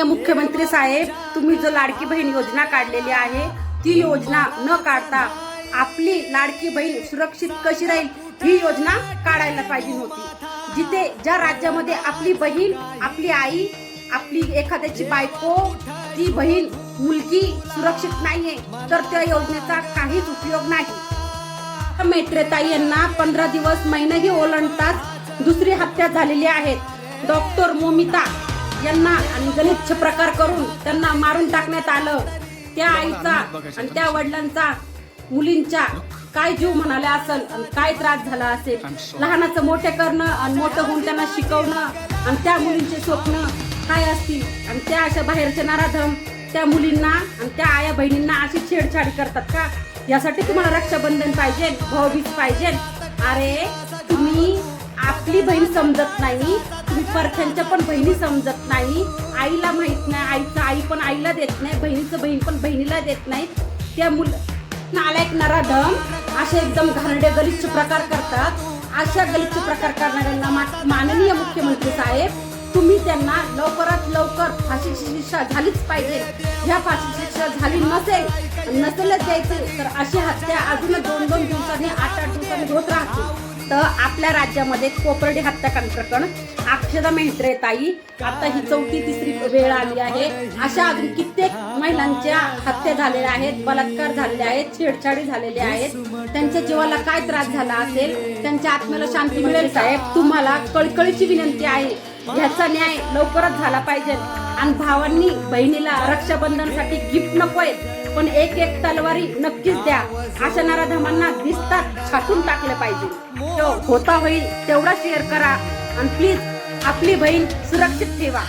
मुख्यमंत्री साहेब तुम्ही जो लाडकी बहीण योजना काढलेली आहे ती योजना न काढता आपली लाडकी बहीण सुरक्षित कशी राहील ही योजना काढायला पाहिजे होती. जिथे ज्या राज्यामध्ये आपली बहीण आपली आई आपली एखाद्याची बायको ती बहीण मुलगी सुरक्षित नाहीये तर त्या योजनेचा काहीच उपयोग नाही. मेट्रेताई यांना पंधरा दिवस महिनेही ओलांडतात दुसरी हत्या झालेली आहे. डॉक्टर मोमिता यांना आणि गलिच्छ प्रकार करून त्यांना मारून टाकण्यात आलं. त्या आईचा आणि त्या वडिलांचा मुलींच्या काय जीव म्हणाले असेल आणि काय त्रास झाला असेल. लहानाचं मोठे करणं आणि मोठं होऊन त्यांना शिकवणं आणि त्या मुलींचे स्वप्न काय असतील? आणि त्या अशा बाहेरचे नाराधम त्या मुलींना आणि त्या आया बहिणींना अशी छेडछाड करतात का? यासाठी तुम्हाला रक्षाबंधन पाहिजे भाऊबीज पाहिजे. अरे तुम्ही आपली बहीण समजत नाही तुम्ही परख्यांच्या पण बहिणी समजत नाही. आईला माहीत नाही आईचं आई पण आईला देत नाही बहिणीचं बहीण पण बहिणीला देत नाही. त्या मुल नालायक नराधम असे एकदम घाणडे गलिच्छ प्रकार करतात. अशा गलिच्छ प्रकार करणाऱ्यांना माननीय मुख्यमंत्री साहेब तुम्ही त्यांना लवकरात लवकर फाशीची शिक्षा झालीच पाहिजे. ह्या फाशीची शिक्षा झाली नसेल नसेलच द्यायची तर अशी हत्या अजून दोन दोन दिवसांनी आठ आठ दिवसांनी होत राहते. तर आपल्या राज्यामध्ये कोपर्डी हत्याकांड प्रकरण अक्षदा मेहत्रे ताई आता ही चौथी तिसरी वेळ आली आहे. अशा अजून कित्येक महिलांच्या हत्या झालेल्या आहेत बलात्कार झालेले आहेत छेडछाडी झालेल्या आहेत. त्यांच्या जीवाला काय त्रास झाला असेल त्यांच्या आत्म्याला शांती मिळेल साहेब? तुम्हाला कळकळीची विनंती आहे. ह्याचा न्याय लवकरच झाला पाहिजे. आणि भावांनी बहिणीला रक्षाबंधनसाठी गिफ्ट नकोय पण एक एक तलवारी नक्कीच द्या. अशा नराधमांना दिसतात छाटून टाकले पाहिजे. तो होता होईल तेवढा शेअर करा. आणि प्लीज आपली बहीण सुरक्षित ठेवा.